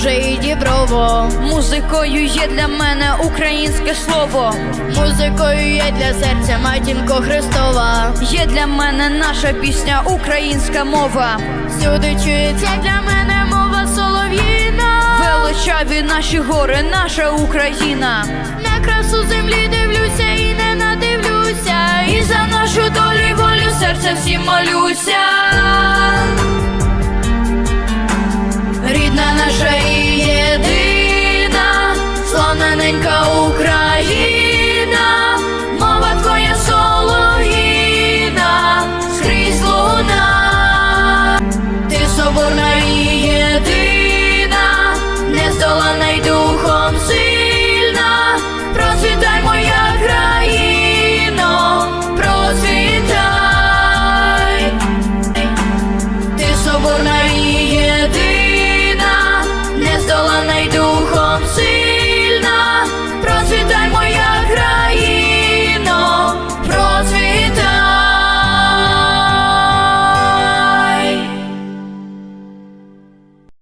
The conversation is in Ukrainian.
Луже і діброво. Музикою є для мене українське слово. Музикою є для серця матінко Христова. Є для мене наша пісня, українська мова. Всюди чується для мене мова солов'їна. Величаві наші гори, наша Україна. На красу землі дивлюся і не надивлюся. І за нашу долю волю серця всім молюся. ненька Україна, мова твоя солов'їна, скрізь луна, ти соборна.